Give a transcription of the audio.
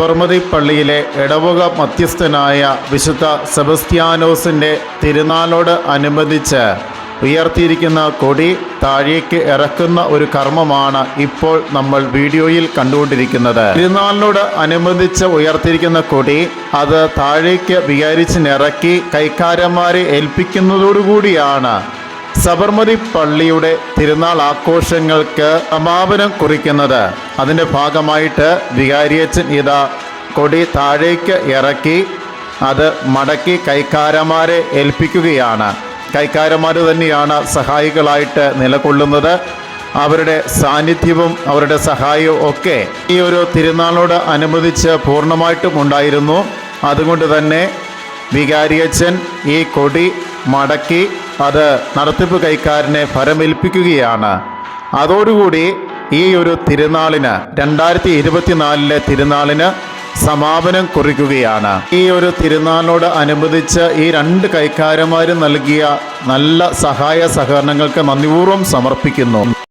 സബർമതി പള്ളിയിലെ ഇടവക മധ്യസ്ഥനായ വിശുദ്ധ സെബസ്ത്യാനോസിന്റെ തിരുനാളോട് അനുബന്ധിച്ച് ഉയർത്തിയിരിക്കുന്ന കൊടി താഴേക്ക് ഇറക്കുന്ന ഒരു കർമ്മമാണ് ഇപ്പോൾ നമ്മൾ വീഡിയോയിൽ കണ്ടുകൊണ്ടിരിക്കുന്നത്. തിരുനാളിനോട് അനുബന്ധിച്ച് ഉയർത്തിയിരിക്കുന്ന കൊടി അത് താഴേക്ക് വികാരിച്ചിനിറക്കി കൈക്കാരന്മാരെ ഏൽപ്പിക്കുന്നതോടുകൂടിയാണ്. സബർമതി പള്ളിയുടെ തിരുനാൾ ആഘോഷങ്ങൾക്ക് സമാപനം കുറിക്കുന്നത്. അതിന്റെ ഭാഗമായിട്ട് വികാരിയച്ചൻ ഇതാ കൊടി താഴേക്ക് ഇറക്കി അത് മടക്കി കൈക്കാരന്മാരെ ഏൽപ്പിക്കുകയാണ്. കൈക്കാരന്മാർ തന്നെയാണ് സഹായികളായിട്ട് നിലകൊള്ളുന്നത്. അവരുടെ സാന്നിധ്യവും അവരുടെ സഹായവും ഒക്കെ ഈ ഒരു തിരുനാളോട് അനുബന്ധിച്ച് പൂർണമായിട്ടും ഉണ്ടായിരുന്നു. അതുകൊണ്ട് തന്നെ വികാരിയച്ചൻ ഈ കൊടി മടക്കി അത് നടത്തിപ്പ് കൈക്കാരനെ ഫലമേൽപ്പിക്കുകയാണ് അതോടുകൂടി ഈ ഒരു തിരുനാളിന് രണ്ടായിരത്തി ഇരുപത്തിനാലിലെ തിരുനാളിന് സമാപനം കുറിക്കുകയാണ്. ഈ ഒരു തിരുനാളിനോട് അനുബന്ധിച്ച് ഈ രണ്ട് കൈക്കാരന്മാരും നൽകിയ നല്ല സഹായ സഹകരണങ്ങൾക്ക് നന്ദിപൂർവം സമർപ്പിക്കുന്നു.